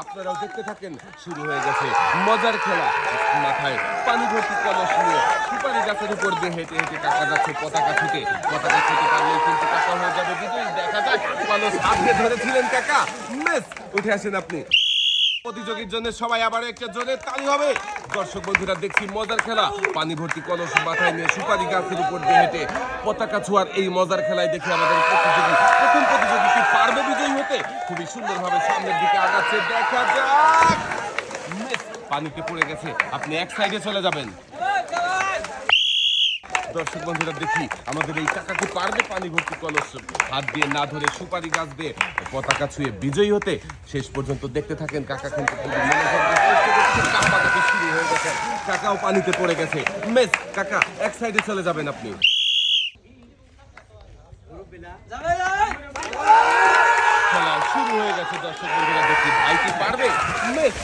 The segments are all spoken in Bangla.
আপনারাও দেখতে থাকেন, শুরু হয়ে গেছে মজার খেলা। মাথায় পানি ভর্তি কলস নিয়ে সুপারি গাছের উপর দিয়ে হেঁটে হেঁটে কাকা যাচ্ছে, পতাকা ছুটে। পতাকা ছুটে পারলেই কিন্তু কাকা হয়ে যাবে বিজয়ী। দেখা যায় কলস আপনি ধরেছিলেন কাকা। মেস, উঠে আসেন আপনি। প্রতিযোগীর জন্য সবাই আবার একটা জোরে তালি হবে। দর্শক বন্ধুরা, দেখছি মজার খেলা। পানি ভর্তি কলস মাথায় নিয়ে সুপারি গাছের উপর দিয়ে হেঁটে পতাকা ছোঁয়ার এই মজার খেলায় দেখি আমাদের প্রতিযোগী, প্রথম প্রতিযোগী কি পারবে বিজয়ী হতে? খুবই সুন্দরভাবে সামনের দিকে আগাচ্ছে। দেখা যাক। পানিতে পড়ে গেছে। আপনি এক সাইডে চলে যাবেন। দর্শক বন্ধুরা, দেখি আমাদের এই টাকা কি পারবে পানি ভর্তি কলস? হাত দিয়ে, না ধরে সুপারি গাছ দিয়ে পতাকা ছুঁয়ে বিজয়ী হতে শেষ পর্যন্ত দেখতে থাকেন কাকা কিন্তু কাকাও পানিতে পড়ে গেছে। মেস, কাকা, এক সাইডে চলে যাবেন আপনি। শুরু হয়ে গেছে দর্শক বন্ধুরা, দেখি ভাই কি পারবে? মেস,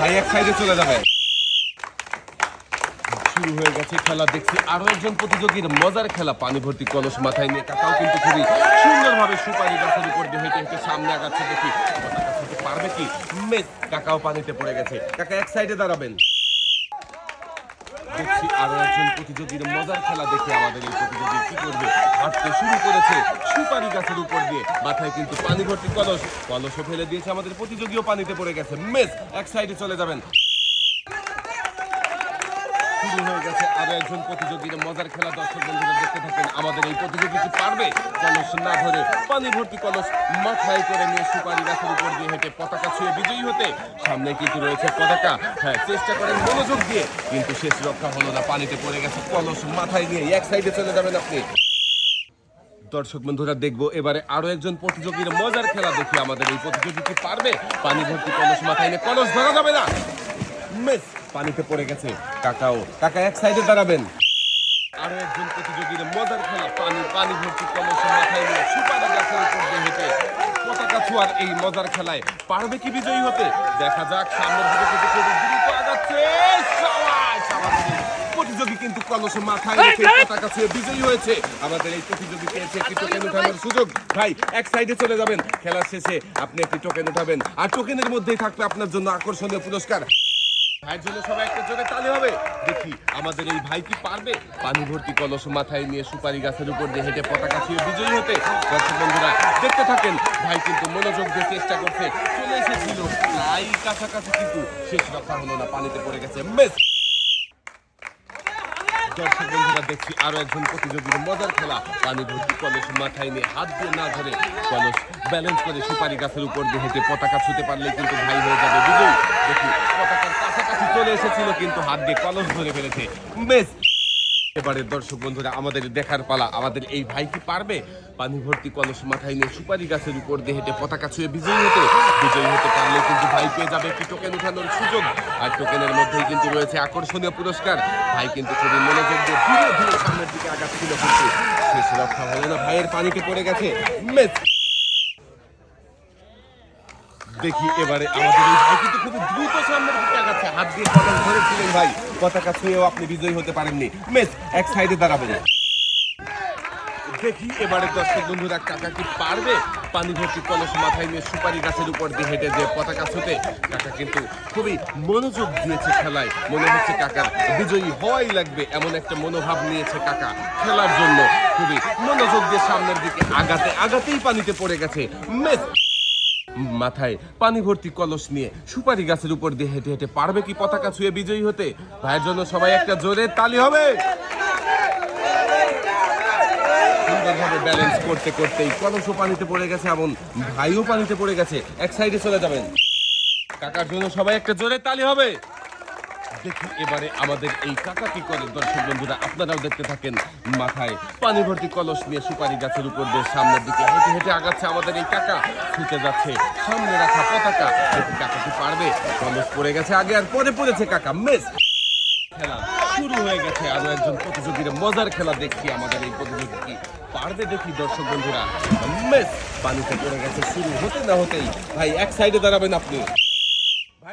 ভাই এক সাইডে চলে যাবে। শুরু হয়ে গেছে খেলা। দেখছি আরও একজন প্রতিযোগীর মজার খেলা। পানি ভর্তি কলস মাথায় নিয়ে কাকাও কিন্তু খুবই সুন্দরভাবে সুপারি গাছের উপর দিয়ে হেঁটে হেঁটে সামনে আগাচ্ছে। দেখি পারবে কি? মেস কাকাও পানিতে পড়ে গেছে। কাকা, এক সাইডে দাঁড়াবেন। দেখছি আরও একজন প্রতিযোগীর মজার খেলা। দেখে আমাদের কি করবে? হাঁটতে শুরু করেছে সুপারি গাছের উপর দিয়ে। মাথায় কিন্তু পানি ভর্তি কলস। কলসও ফেলে দিয়েছে আমাদের প্রতিযোগীও পানিতে পড়ে গেছে। মেস এক সাইডে চলে যাবেন। শুরু হয়ে গেছে আরও একজন প্রতিযোগীর মজার খেলা দর্শক বন্ধুরা দেখতে থাকেন, আমাদের এই প্রতিযোগী কি পারবে? কলস না ধরে পানি ভর্তি কলস মাথায় করে নিয়ে সুপারি গাছের উপর দিয়ে হেঁটে পতাকা ছুঁয়ে বিজয়ী হতে সামনে কিন্তু রয়েছে পতাকা। হ্যাঁ চেষ্টা করেন মনোযোগ দিয়ে, কিন্তু শেষ রক্ষা হলো না, পানিতে পড়ে গেছে কলস মাথায় নিয়ে। এক সাইডে চলে যাবেন আপনি। দর্শক বন্ধুরা, দেখব এবারে আরও একজন প্রতিযোগীর মজার খেলা দেখি। আমাদের এই প্রতিযোগী কি পারবে? পানি ভর্তি কলস মাথায় নিয়ে কলস ধরা যাবে না। মিস। পানিতে পড়ে গেছে। কাকাও। কাকা এক সাইডে দাঁড়াবেন। আরও একজন প্রতিযোগীর মজার খেলা পানি পানি ভর্তি কলস মাথায় নিয়ে সুপারি গাছের উপর দিয়ে হেঁটে পতাকা ছোঁয়ার এই মজার খেলায় পারবে কি বিজয়ী হতে? দেখা যাক সামনের দিকে কিন্তু খুব দ্রুত আগাচ্ছে। প্রতিযোগী কিন্তু কলস মাথায় রেখে পতাকা ছুঁয়ে বিজয়ী হয়েছে। আমাদের এই প্রতিযোগী পেয়েছে একটি টোকেন উঠানোর সুযোগ। ভাই এক সাইডে চলে যাবেন। খেলার শেষে আপনি একটি টোকেন উঠাবেন। আর টোকেনের মধ্যেই থাকবে আপনার জন্য আকর্ষণীয় পুরস্কার। ভাইয়ের জন্য সবাই একটা জোরে তালি হবে। দেখি আমাদের এই ভাই কি পারবে? পানি ভর্তি কলস মাথায় নিয়ে সুপারি গাছের উপর দিয়ে হেঁটে পতাকা ছিঁড়ে বিজয়ী হতে। দর্শক বন্ধুরা, দেখতে থাকেন, ভাই কিন্তু মনোযোগ দিয়ে চেষ্টা করছে। চলে এসেছিল প্রায় কাছাকাছি কিন্তু শেষ রক্ষা হলো না, পানিতে পড়ে গেছে। মেস! দর্শক বন্ধুরা দেখছি আরও একজন প্রতিযোগীর মজার খেলা। পানি ভর্তি কলস মাথায় নিয়ে হাত দিয়ে না ধরে কলস ব্যালেন্স করে সুপারি গাছের উপর দিয়ে হেঁটে পতাকা ছুতে পারলে কিন্তু ভাই হয়ে যাবে বিজয়ী। দেখি, পতাকার কাছাকাছি চলে এসেছিল কিন্তু হাত দিয়ে কলস ধরে ফেলেছে। বেশ এবারে দর্শক বন্ধুরা, আমাদের দেখার পালা, আমাদের এই ভাই কি পারবে? পানি ভর্তি কলস মাথায় নিয়ে সুপারি গাছের উপর দিয়ে হেঁটে পতাকা ছুঁয়ে বিজয়ী হতে বিজয়ী হতে পারলে কিন্তু ভাই পেয়ে যাবে একটি টোকেন উঠানোর সুযোগ। আর টোকেনের মধ্যেই কিন্তু রয়েছে আকর্ষণীয় পুরস্কার। ভাই কিন্তু খুবই মনোযোগ দিয়ে ধীরে ধীরে সামনের দিকে আগাচ্ছিল কিন্তু শেষ রক্ষা হলো না ভাইয়ের পানিতে পড়ে গেছে। মেস। দেখি এবারে আমাদের এই ভাই কিন্তু খুব দ্রুত সামনের দিকে আগাচ্ছে। হাত দিয়ে কলম ধরেছিলেন ভাই। পতাকা ছুঁয়েও আপনি বিজয়ী হতে পারেননি। মেস এক সাইডে দাঁড়াবেন। দেখি এবারে দর্শক বন্ধুরা কাকা কি পারবে? পানি ভর্তি কলস মাথায় নিয়ে সুপারি গাছের উপর দিয়ে হেঁটে যে পতাকা ছুতে, কাকা কিন্তু খুবই মনোযোগ দিয়েছে খেলায়। মনে হচ্ছে কাকার বিজয়ী হওয়াই লাগবে, এমন একটা মনোভাব নিয়েছে কাকা খেলার জন্য। খুবই মনোযোগ দিয়ে সামনের দিকে আগাতে, আগাতেই পানিতে পড়ে গেছে। মেস মাথায় পানি ভর্তি কলস নিয়ে সুপারি গাছের উপর দিয়ে হেঁটে হেঁটে পারবে কি পতাকা ছুঁয়ে বিজয়ী হতে? ভাইয়ের জন্য সবাই একটা জোরে তালি হবে। সুন্দরভাবে ব্যালেন্স করতে করতেই কলসও পানিতে পড়ে গেছে এমন ভাইও পানিতে পড়ে গেছে। এক সাইডে চলে যাবেন। কাকার জন্য সবাই একটা জোরে তালি হবে। দেখি এবারে আমাদের এই কাকা কি করে দর্শক বন্ধুরা, আপনারাও দেখতে থাকেন মাথায় পানি ভর্তি কলস নিয়ে সুপারি গাছের উপর দিয়ে সামনের দিকে হেঁটে হেঁটে আগাচ্ছে আমাদের এই কাকা। ছুটে যাচ্ছে সামনে রাখা পতাকা। কাকা কি পারবে? কলস পড়ে গেছে আগে আর পরে পড়েছে কাকা। মেস! খেলা শুরু হয়ে গেছে। আরও একজন প্রতিযোগীর মজার খেলা দেখছি আমাদের এই প্রতিযোগী। কি পারবে দেখি দর্শক বন্ধুরা। মেস! পানিতে পড়ে গেছে, শুরু হতে না হতেই। ভাই, এক সাইডে দাঁড়াবেন আপনি।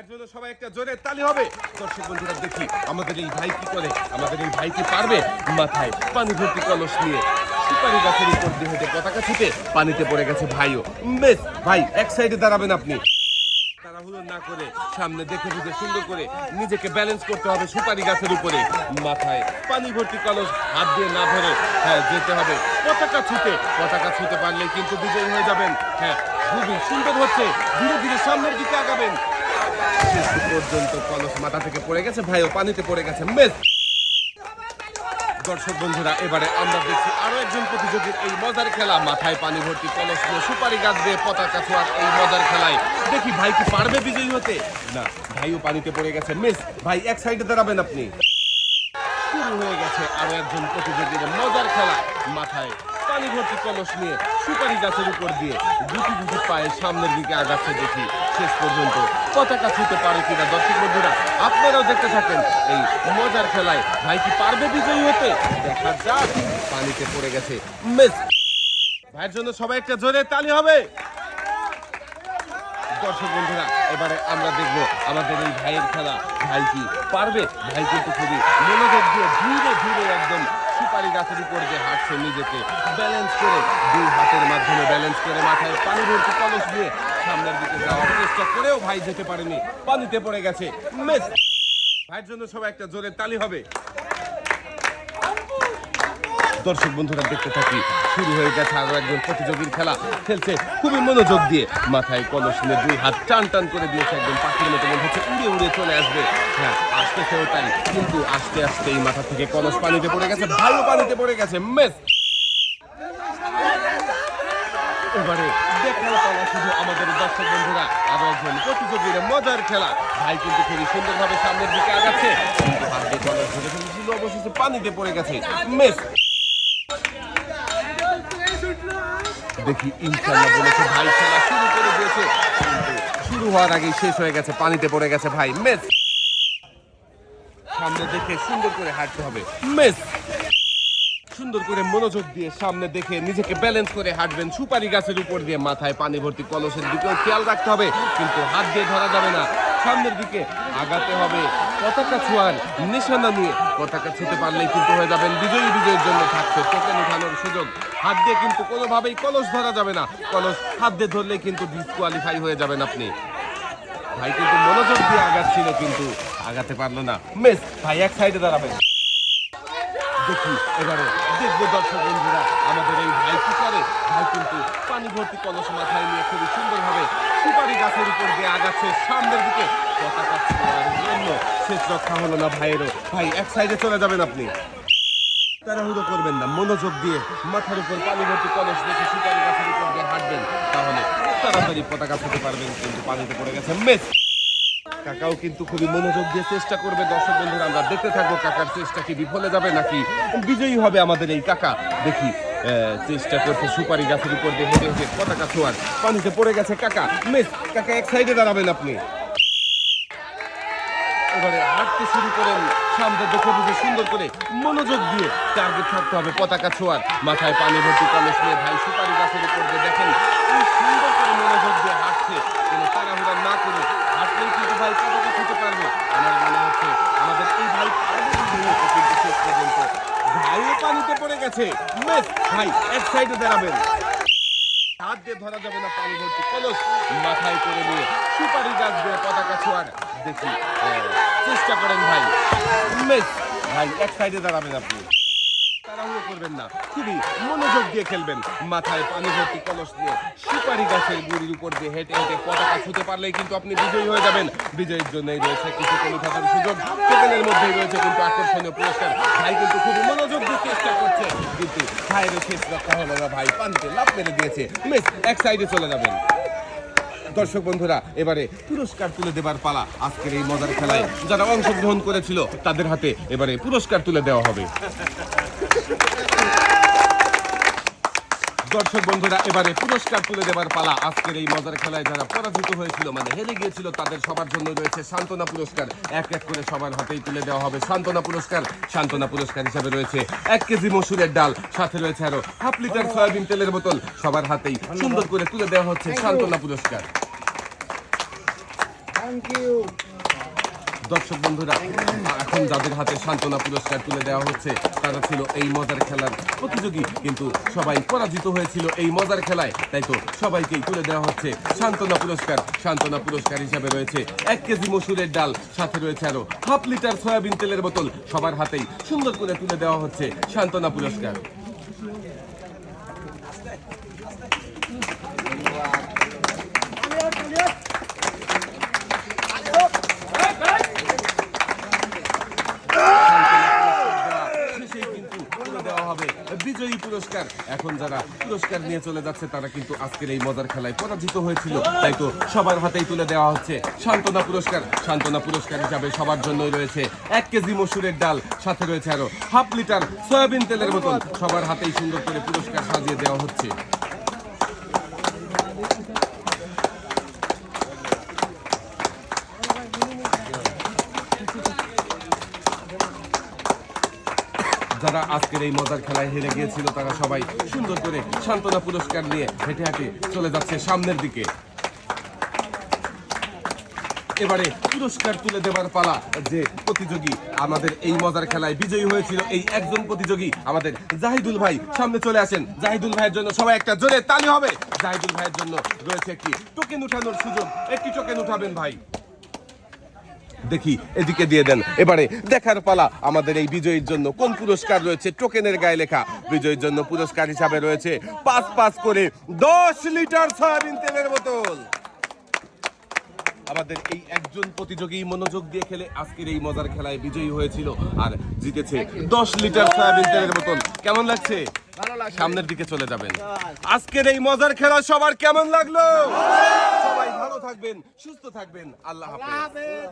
ভাইয়ের জন্য সবাই একটা জোরে তালি হবে। দর্শক বন্ধুরা, দেখি আমাদের এই ভাই কি করে? আমাদের এই ভাই কি পারবে? মাথায় পানি ভর্তি কলস নিয়ে সুপারি গাছের উপর দিয়ে হেঁটে পতাকা ছুটে পানিতে পড়ে গেছে ভাইও। বেশ, ভাই, এক সাইডে দাঁড়াবেন আপনি। তাড়াহুড়ো না করে সামনে দেখে বুঝে সুন্দর করে নিজেকে ব্যালেন্স করতে হবে সুপারি গাছের উপরে। মাথায় পানি ভর্তি কলস, হাত দিয়ে না ধরে হ্যাঁ যেতে হবে। পতাকা ছুটে পতাকা ছুটে পারলে কিন্তু বিজয়ী হয়ে যাবেন। হ্যাঁ খুবই সুন্দর হচ্ছে। ধীরে ধীরে সামনের দিকে আগাবেন। পানি ভর্তি কলস নিয়ে সুপারি গাছ দিয়ে পতাকা ছোঁয়ার এই খেলায়। দেখি ভাই কি পারবে বিজয়ী হতে? না, ভাইও পানিতে পড়ে গেছে। মিস ভাই এক সাইডে দাঁড়াবেন আপনি। শুরু হয়ে গেছে আরও একজন প্রতিযোগীর মজার খেলা। মাথায় পানি ভর্তি কলস নিয়ে সুপারি গাছের উপর দিয়ে দুটি দুটি পায়ে সামনের দিকে আগাচ্ছে দেখি। শেষ পর্যন্ত পতাকা ছুতে পারে কিনা দর্শক বন্ধুরা, আপনারাও দেখতে থাকেন এই মজার খেলায়। ভাই কি পারবে বিজয়ী হতে? দেখা যাক, পানিতে পড়ে গেছে। মিস ভাইয়ের জন্য সবাই একটা জোরে তালি হবে। দর্শক বন্ধুরা, এবারে আমরা দেখব আমাদের এই ভাইয়ের খেলা। ভাই কি পারবে? ভাই কিন্তু খুবই মনোযোগ দিয়ে ধীরে ধীরে একদম সুপারি গাছের উপর যে হাঁটছে নিজেকে ব্যালেন্স করে, দুই হাতের মাধ্যমে ব্যালেন্স করে মাথায় পানি ভর্তি কলস দিয়ে সামনের দিকে যাওয়ার চেষ্টা করেও ভাই যেতে পারেনি। পানিতে পড়ে গেছে। ভাইয়ের জন্য সবাই একটা জোরে তালি হবে। দর্শক বন্ধুরা দেখতে থাকি, শুরু হয়ে গেছে আরও একজন প্রতিযোগীর খেলা। খেলছে খুবই মনোযোগ দিয়ে, মাথায় কলস নিয়ে দুই হাত টান টান করে দিয়েছে একদম পাখির মতো মনে হচ্ছে উড়ে উড়ে চলে আসবে। হ্যাঁ আসতেছেও তাই, কিন্তু আস্তে আস্তে এই মাথা থেকে কলস পানিতে পড়ে গেছে, ভালো পানিতে পড়ে গেছে, মেস। এবারে দেখার পালা শুধু আমাদের দর্শক বন্ধুরা, আরও একজন প্রতিযোগীর মজার খেলা। ভাই কিন্তু খুবই সুন্দরভাবে সামনের দিকে আগাচ্ছে, কিন্তু হাত কলস ধরে ফেলেছিল, অবশেষে পানিতে পড়ে গেছে, মেস। দেখি ইনশাল্লাহ বলেছে ভাই খেলা শুরু করে দিয়েছে। শুরু হওয়ার আগেই শেষ হয়ে গেছে, পানিতে পড়ে গেছে ভাই, মেস। সামনে দেখে সুন্দর করে হাঁটতে হবে, মেস। সুন্দর করে মনোযোগ দিয়ে সামনে দেখে নিজেকে ব্যালেন্স করে হাঁটবেন, সুপারি গাছের উপর দিয়ে মাথায় পানি ভর্তি কলসের দিকেও খেয়াল রাখতে হবে, কিন্তু হাত দিয়ে ধরা যাবে না। সামনের দিকে আগাতে হবে। পতাকা ছোঁয়ার নিশানা নিয়ে পতাকা ছুঁতে পারলেই কিন্তু হয়ে যাবেন বিজয়ী বিজয়ের জন্য থাকছে টোকেন উঠানোর সুযোগ। হাত দিয়ে কিন্তু কোনোভাবেই কলস ধরা যাবে না। কলস হাত দিয়ে ধরলে কিন্তু ডিসকোয়ালিফাই হয়ে যাবেন আপনি। ভাই কিন্তু মনোযোগ দিয়ে আগাচ্ছিল কিন্তু আগাতে পারল না। মেস, ভাই এক সাইডে দাঁড়াবেন। দেখি, এবারে দেখব দর্শক বন্ধুরা, আমাদের এই ভাই কি করে? ভাই কিন্তু পানি ভর্তি কলস মাথায় নিয়ে খুবই সুন্দরভাবে গাছের আগাচ্ছে সামনের দিকে পতাকা ছোঁয়ার জন্য শেষ হলো না ভাইয়েরও। ভাই, এক সাইডে চলে যাবেন আপনি। তাড়াহুড়ো করবেন না, মনোযোগ দিয়ে মাথার উপর পানি ভর্তি কলস রেখে সুপারি গাছের উপর দিয়ে হাঁটবেন। তাহলে তাড়াতাড়ি পতাকা ছুতে পারবেন, কিন্তু পানিতে পড়ে গেছে মেস কাকাও কিন্তু খুবই মনোযোগ দিয়ে চেষ্টা করবে। দর্শক বন্ধুরা, আমরা দেখতে থাকব কাকার চেষ্টা কি বিফলে যাবে নাকি বিজয়ী হবে আমাদের এই কাকা। দেখি চেষ্টা করছে সুপারি গাছের উপর দিয়ে হেঁটে হেঁটে পতাকা ছোঁয়ার। পানিতে পড়ে গেছে কাকা। মিস, কাকা, এক সাইডে দাঁড়াবেন আপনি। এবারে হাঁটতে শুরু করেন। সামনে দেখে বুঝে সুন্দর করে মনোযোগ দিয়ে টার্গেট থাকতে হবে পতাকা ছোঁয়ার। মাথায় পানি ভর্তি কলেজ নিয়ে ভাই সুপারি গাছের উপর দিয়ে দেখেন সুন্দর করে মনোযোগ দিয়ে হাঁটছে কোনো তাড়াহুড়া না করে হাঁটলেই কিন্তু ভাই পতাকা ছুতে পারবে আমার মনে হচ্ছে আমাদের এই ভাই পারবে বিজয়ী হতে, কিন্তু শেষ পর্যন্ত ভাইও পানিতে পড়ে গেছে। মেস, ভাই, এক সাইডে দাঁড়াবেন। হাত দিয়ে ধরা যাবে না পানি ভর্তি কলস। মাথায় করে নিয়ে সুপারি গাছ দিয়ে পতাকা ছোঁয়ার দেখি চেষ্টা করেন ভাই। মেস, ভাই, এক সাইডে দাঁড়াবেন আপনি। তাড়াহুড়ো করবেন কিন্তু আপনি বিজয়ী হয়ে যাবেন। বিজয়ীর জন্যই রয়েছে সুযোগ। রয়েছে কিন্তু ভাই কিন্তু খুবই মনোযোগ দিয়ে চেষ্টা করছে। কিন্তু না ভাই, পানিতে লাভ মেরে দিয়েছে। মিস, এক সাইডে চলে যাবেন। দর্শক বন্ধুরা, এবারে পুরস্কার তুলে দেবার পালা আজকের এই মজার খেলায়। যারা অংশগ্রহণ করেছিল, তাদের হাতে এবারে পুরস্কার তুলে দেওয়া হবে। দর্শক বন্ধুরা, এবারে পুরস্কার তুলে দেবার পালা আজকের এই মজার খেলায় যারা পরাজিত হয়েছিল মানে হেরে গিয়েছিল, তাদের সবার জন্য রয়েছে সান্ত্বনা পুরস্কার। এক এক করে সবার হাতেই তুলে দেওয়া হবে সান্ত্বনা পুরস্কার। সান্ত্বনা পুরস্কার হিসাবে রয়েছে এক কেজি মসুরের ডাল, সাথে রয়েছে আরও হাফ লিটার সয়াবিন তেলের বোতল। সবার হাতেই সুন্দর করে তুলে দেওয়া হচ্ছে সান্ত্বনা পুরস্কার। দর্শক বন্ধুরা, এখন যাদের হাতে সান্ত্বনা পুরস্কার তুলে দেওয়া হচ্ছে, তারা ছিল এই মজার খেলার প্রতিযোগী। কিন্তু সবাই পরাজিত হয়েছিল এই মজার খেলায়। তাই তো সবাইকেই তুলে দেওয়া হচ্ছে সান্ত্বনা পুরস্কার। সান্ত্বনা পুরস্কার হিসাবে রয়েছে এক কেজি মসুরের ডাল, সাথে রয়েছে আরও হাফ লিটার সয়াবিন তেলের বোতল। সবার হাতেই সুন্দর করে তুলে দেওয়া হচ্ছে সান্ত্বনা পুরস্কার শেষেই কিন্তু তুলে দেওয়া হবে বিজয়ী পুরস্কার। এখন যারা পুরস্কার নিয়ে চলে যাচ্ছে, তারা কিন্তু আজকের এই মজার খেলায় পরাজিত হয়েছিল। তাই তো সবার হাতেই তুলে দেওয়া হচ্ছে সান্ত্বনা পুরস্কার। সান্ত্বনা পুরস্কার হিসাবে সবার জন্যই রয়েছে এক কেজি মসুরের ডাল, সাথে রয়েছে আরও হাফ লিটার সয়াবিন তেলের মতন সবার হাতেই সুন্দর করে পুরস্কার সাজিয়ে দেওয়া হচ্ছে। যারা আজকের এই মজার খেলায় হেরে গিয়েছিল, তারা সবাই সুন্দর করে সান্ত্বনা পুরস্কার নিয়ে হেঁটে হেঁটে চলে যাচ্ছে সামনের দিকে। এবারে পুরস্কার তুলে দেবার পালা যে প্রতিযোগী আমাদের এই মজার খেলায় বিজয়ী হয়েছিল, এই একজন প্রতিযোগী আমাদের জাহিদুল ভাই সামনে চলে আসেন। জাহিদুল ভাইয়ের জন্য সবাই একটা জোরে তালি হবে। জাহিদুল ভাইয়ের জন্য রয়েছে একটি টোকেন উঠানোর সুযোগ। একটি টোকেন উঠাবেন ভাই। দেখি এদিকে দিয়ে দেন। এবারে দেখার পালা আমাদের এই বিজয়ীর জন্য। কোন পুরস্কার রয়েছে? টোকেনের গায়ে লেখা। বিজয়ীর জন্য পুরস্কার হিসাবে রয়েছে পাঁচ পাঁচ করে দশ লিটার সয়াবিন তেলের বোতল। আমাদের এই একজন প্রতিযোগী মনোযোগ দিয়ে খেলে আজকের এই মজার খেলায় বিজয়ী হয়েছিল আর জিতেছে দশ লিটার সয়াবিন তেলের বোতল। কেমন লাগছে? সামনের দিকে চলে যাবেন। আজকের এই মজার খেলা সবার কেমন লাগল? সবাই ভালো থাকবেন সুস্থ থাকবেন। আল্লাহ হাফেজ।